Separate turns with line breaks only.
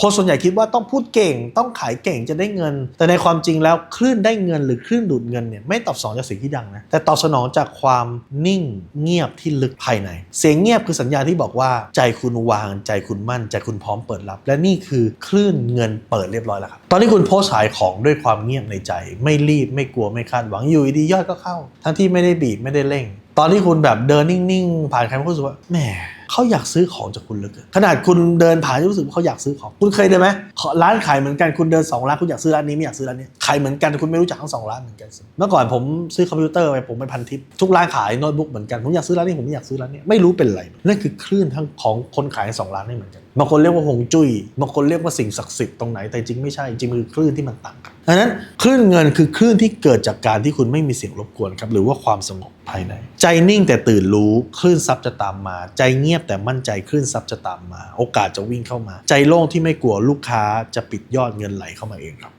คนส่วนใหญ่คิดว่าต้องพูดเก่ง ต้องขายเก่งจะได้เงิน แต่ในความจริงแล้วคลื่นได้เงิน หรือคลื่นดูดเงินเนี่ยไม่ตอบสนองจากสิ่งที่ดังนะแต่ตอบสนองจากความนิ่งเงียบที่ลึกภายใน เสียงเงียบคือสัญญาณที่บอกว่าใจคุณวางใจคุณมั่นใจคุณพร้อมเปิดรับ และนี่คือคลื่นเงินเปิดเรียบร้อยแล้วครับตอนที่คุณโพสขายของด้วยความเงียบในใจ ไม่รีบไม่กลัวไม่คาดหวังอยู่ดีๆยอดก็เข้า ทั้งที่ไม่ได้บีบไม่ได้เร่ง ตอนที่คุณแบบเดินนิ่งๆ ผ่านใครมันก็รู้สึกว่าแหมเขาอยากซื้อของจากคุณเหลยขนาดคุณเดินผ่านรู้สึกว่าเขาอยากซื้อของคุณเคยเดินไหมร้านขายเหมือนกันคุณเดินสองร้านคุณอยากซื้อร้านนี้ไม่อยากซื้อร้านนี้ขายเหมือนกันคุณไม่รู้จักทั้งสองร้านเหมือนกันเมื่อก่อนผมซื้อคอมพิวเตอร์ไปผมไปพันทิปทุกร้านขายโน้ตบุ๊กเหมือนกันผมอยากซื้อร้านนี้ผมไม่อยากซื้อร้านนี้ไม่รู้เป็นไรนั่นคือคลื่นทั้งของคนขายสองร้านไม่เหมือนกันบางคนเรียกว่าหงจุ้ยบางคนเรียกว่าสิ่งศักดิ์สิทธิ์ตรงไหนแต่จริงไม่ใช่จริงมันคือคลื่นที่มันต่าง ดังนั้นคลื่นเงินคือคลื่นที่เกิดจากการที่คุณไม่มีเสียงรบกวนครับหรือว่าความสงบภายใน ใจนิ่งแต่ตื่นรู้คลื่นซับจะตามมา ใจเงียบแต่มั่นใจคลื่นซับจะตามมา โอกาสจะวิ่งเข้ามา ใจโล่งที่ไม่กลัวลูกค้าจะปิดยอดเงินไหลเข้ามาเองครับ